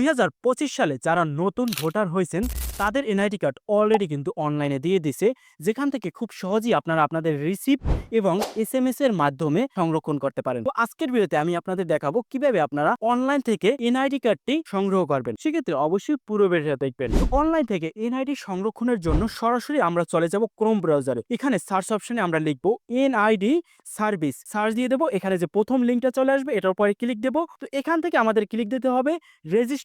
দুই হাজার পঁচিশ সালে যারা নতুন ভোটার হয়েছেন, তাদের এনআইডি কার্ড অলরেডি কিন্তু অনলাইনে দিয়ে দিছে। যেখান থেকে খুব সহজেই আপনারা আপনাদের রিসিপ্ট এবং এস এম এস এর মাধ্যমে সংরক্ষণ করতে পারেন। তো আজকের ভিডিওতে আমি আপনাদের দেখাবো কীভাবে আপনারা অনলাইন থেকে এনআইডি কার্ডটি সংগ্রহ করবেন। সেক্ষেত্রে অবশ্যই পুরো ভিডিওটা দেখবেন। অনলাইন থেকে এনআইডি সংরক্ষণের জন্য সরাসরি আমরা চলে যাব ক্রোম ব্রাউজারে এখানে সার্চ অপশনে আমরা লিখব এনআইডি সার্ভিস। সার্চ দিয়ে দেবো, এখানে যে প্রথম লিঙ্কটা চলে আসবে, এটার উপরে ক্লিক দেবো। তো এখান থেকে আমাদের ক্লিক দিতে হবে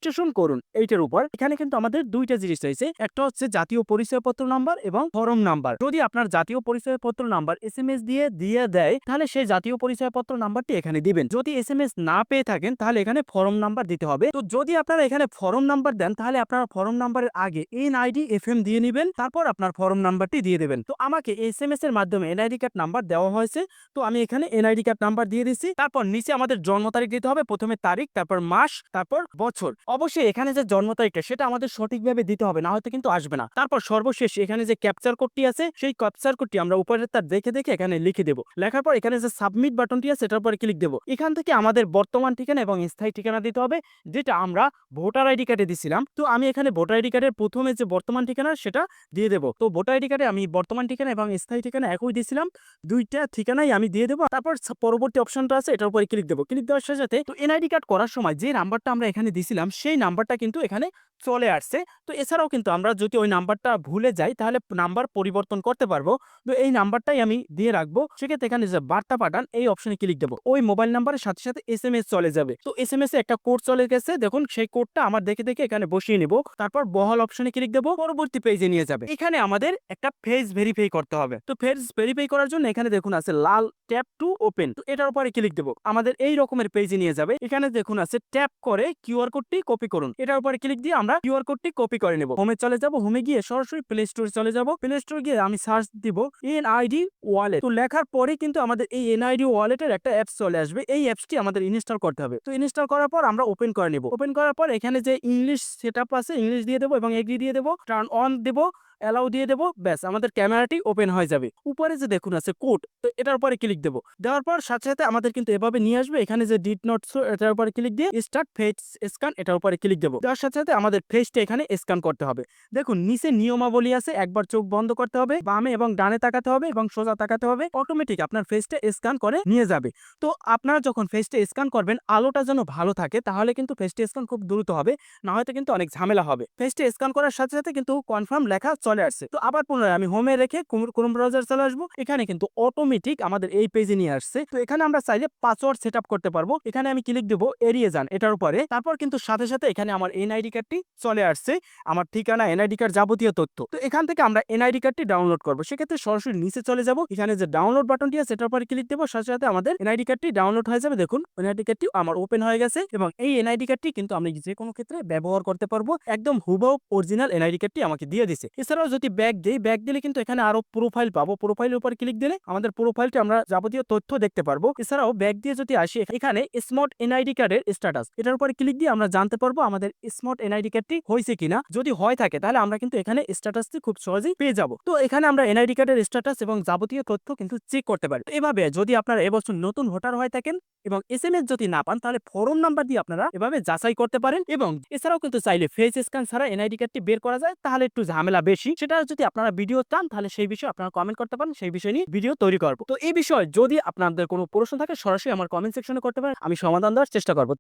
রেজিস্ট্রেশন করুন। এইটার উপর। এখানে কিন্তু আমাদের দুইটা জিনিস রয়েছে। একটা হচ্ছে জাতীয় পরিচয়পত্র নাম্বার এবং ফরম নাম্বার। যদি আপনার জাতীয় পরিচয়পত্র নাম্বার এস এম এস দিয়ে দিয়ে দেয়, তাহলে সেই জাতীয় পরিচয়পত্র নাম্বারটি এখানে দিবেন। যদি এস এম এস না পেয়ে থাকেন, তাহলে এখানে ফরম নাম্বার দিতে হবে। তো যদি আপনারা এখানে ফরম নাম্বার দেন, তাহলে আপনারা ফরম নাম্বারের আগে এনআইডি এফ এম দিয়ে নেবেন। তারপর আপনার ফরম নাম্বারটি দিয়ে দেবেন। তো আমাকে এস এম এস এর মাধ্যমে এনআইডি কার্ড নাম্বার দেওয়া হয়েছে। তো আমি এখানে এনআইডি কার্ড নাম্বার দিয়ে দিচ্ছি। তারপর নিচে আমাদের জন্ম তারিখ দিতে হবে। প্রথমে তারিখ, তারপর মাস, তারপর বছর। অবশ্যই এখানে যে জন্ম তারিখটা, সেটা আমাদের সঠিকভাবে দিতে হবে, না হয়তো কিন্তু আসবে না। তারপর সর্বশেষ এখানে যে ক্যাপচার কোডটি আছে, সেই ক্যাপচার কোডটি আমরা উপরের তার দেখে দেখে এখানে লিখে দেবো। লেখার পর এখানে যে সাবমিট বাটনটি আছে, সেটার উপরে ক্লিক দেবো। এখান থেকে আমাদের বর্তমান ঠিকানা এবং স্থায়ী ঠিকানা দিতে হবে, যেটা আমরা ভোটার আইডি কার্ডে দিছিলাম। তো আমি এখানে ভোটার আইডি কার্ডের প্রথমে যে বর্তমান ঠিকানা, সেটা দিয়ে দেবো। তো ভোটার আইডি কার্ডে আমি বর্তমান ঠিকানা এবং স্থায়ী ঠিকানা একই দিয়েছিলাম দুইটা ঠিকানাই আমি দিয়ে দেবো। তারপর পরবর্তী অপশনটা আছে, এটার উপরে ক্লিক দেবো। ক্লিক দেওয়ার সাথে সাথে তো এনআইডি কার্ড করার সময় যে নাম্বারটা আমরা এখানে দিছিলাম সেই নাম্বারটা কিন্তু এখানে চলে আসছে। তো এছাড়াও কিন্তু আমরা যদি ওই নাম্বারটা ভুলে যাই, তাহলে নাম্বার পরিবর্তন করতে পারব। তো এই নাম্বারটাই আমি দিয়ে রাখব। সেক্ষেত্রে এখানে যে বার্তা পাঠান, এই অপশনে ক্লিক দেবো। ওই মোবাইল নাম্বারের সাথে সাথে এস এম এস চলে যাবে। তো এস এম এস এ একটা কোড চলে গেছে। দেখুন, সেই কোডটা আমার দেখে দেখে এখানে বসিয়ে নিব। তারপর বহল অপশনে ক্লিক দেবো। পরবর্তী পেজে নিয়ে যাবে। এখানে আমাদের একটা ফেস ভেরিফাই করতে হবে। তো ফেস ভেরিফাই করার জন্য এখানে দেখুন আছে লাল ট্যাপ টু ওপেন। তো এটার উপরে ক্লিক দেবো। আমাদের এই রকমের পেজে নিয়ে যাবে। এখানে দেখুন আছে ট্যাপ করে কিউআর কোডটি কপি করুন। এটার উপরে ক্লিক দিয়ে আমরা কিউআর কোডটি কপি করে নেব। হোমে চলে যাব হোমে গিয়ে সরাসরি প্লে স্টোরে চলে যাব। প্লে স্টোরে গিয়ে আমি সার্চ দিব এনআইডি ওয়ালেট তো লেখার পরে কিন্তু আমাদের এই এনআইডি ওয়ালেটের একটা অ্যাপস চলে আসবে। এই অ্যাপসটি আমাদের ইনস্টল করতে হবে। তো ইনস্টল করার পর আমরা ওপেন করে নেব। ওপেন করার পর এখানে যে ইংলিশ সেট আছে ইংলিশ দিয়ে দেবো এবং এগ্রি দিয়ে দেবো। টার্ন অন দেবো। অ্যালাউ দিয়ে দেবো, ব্যাস, আমাদের ক্যামেরাটি ওপেন হয়ে যাবে। উপরে যে দেখুন আছে কোড তো এটার উপরে ক্লিক দেবো। দেওয়ার পর সাথে সাথে আমাদের কিন্তু এভাবে নিয়ে আসবে, এখানে যে ডিট নোট এটার উপরে ক্লিক দিয়ে স্টার্ট ফেস স্ক্যান এটার উপরে ক্লিক দেবো। দেওয়ার সাথে সাথে আমাদের ফেসটা এখানে স্ক্যান করতে হবে। দেখুন, নিচে নিয়মাবলী আছে, একবার চোখ বন্ধ করতে হবে, বামে এবং ডানে তাকাতে হবে এবং সোজা তাকাতে হবে অটোমেটিক আপনার ফেসটা স্ক্যান করে নিয়ে যাবে। তো আপনারা যখন ফেসটা স্ক্যান করবেন, আলোটা যেন ভালো থাকে, তাহলে কিন্তু ফেসটা স্ক্যান খুব দ্রুত হবে, না হয়তো কিন্তু অনেক ঝামেলা হবে। ফেসটা স্ক্যান করার সাথে সাথে কিন্তু কনফার্ম লেখা চলে আসছে। তো আবার পুনরায় আমি হোমে রেখে ক্রোম ব্রাউজার চলে আসব। এখানে কিন্তু অটোমেটিক আমাদের এই পেজে নিয়ে আসছে। তো এখানে আমরা চাইলে পাসওয়ার্ড সেট করতে পারব। এখানে আমি ক্লিক দেবো এড়িয়ে যান এটার উপরে। তারপর কিন্তু সাথে সাথে এখানে আমার এনআইডি কার্ডটি চলে আসছে। আমার ঠিকানা এনআইডি কার্ড যাবতীয় তথ্য। তো এখান থেকে আমরা এনআইডি কার্ডটি ডাউনলোড করব। সেক্ষেত্রে সরাসরি নিচে চলে যাব। এখানে যে ডাউনলোড বাটনটি আছে, সেটার উপরে ক্লিক দেবো। সাথে সাথে আমাদের এনআইডি কার্ডটি ডাউনলোড হয়ে যাবে। দেখুন এনআইডি কার্ডটি আমার ওপেন হয়ে গেছে এবং এই এনআইডি কার্ডটি কিন্তু আমি যে কোনো ক্ষেত্রে ব্যবহার করতে পারব। একদম হুবহু অরিজিনাল এনআইডি কার্ডটি আমাকে দিয়ে দিছে। এছাড়াও যদি ব্যাগ দিই ব্যাগ দিলে কিন্তু এখানে আরও প্রোফাইল পাবো। প্রোফাইলের উপর ক্লিক দিলে আমাদের প্রোফাইলটি আমরা যাবতীয় তথ্য দেখতে পারব। এছাড়াও ব্যাগ দিয়ে যদি আসি, এখানে স্মার্ট এনআইডি কার্ডের স্ট্যাটাস এটার উপরে ক্লিক দিয়ে আমরা জানতে পারব আমাদের স্মার্ট এনআইডি কার্ডটি হয়েছে কিনা। যদি হয় থাকে, তাহলে আমরা কিন্তু এখানে স্ট্যাটাসটি খুব সহজেই পেয়ে যাব। তো এখানে আমরা এনআইডি কার্ডের স্ট্যাটাস এবং যাবতীয় তথ্য কিন্তু চেক করতে পারি। এভাবে যদি আপনারা এবছর নতুন ভোটার হয়ে থাকেন এবং এস এম এস যদি না পান, তাহলে ফরম নাম্বার দিয়ে আপনারা এভাবে যাচাই করতে পারেন। এবং এছাড়াও কিন্তু চাইলে ফেস স্ক্যান ছাড়া এনআইডি কার্ডটি বের করা যায়। তাহলে একটু ঝামেলা বেশি, সেটা যদি আপনারা ভিডিও চান, তাহলে সেই বিষয়ে আপনারা কমেন্ট করতে পারেন, সেই বিষয় নিয়ে ভিডিও তৈরি করব। তো এই বিষয়ে যদি আপনাদের কোনো প্রশ্ন থাকে, সরাসরি আমার কমেন্ট সেকশনে করতে পারেন, আমি সমাধান দেওয়ার চেষ্টা করব।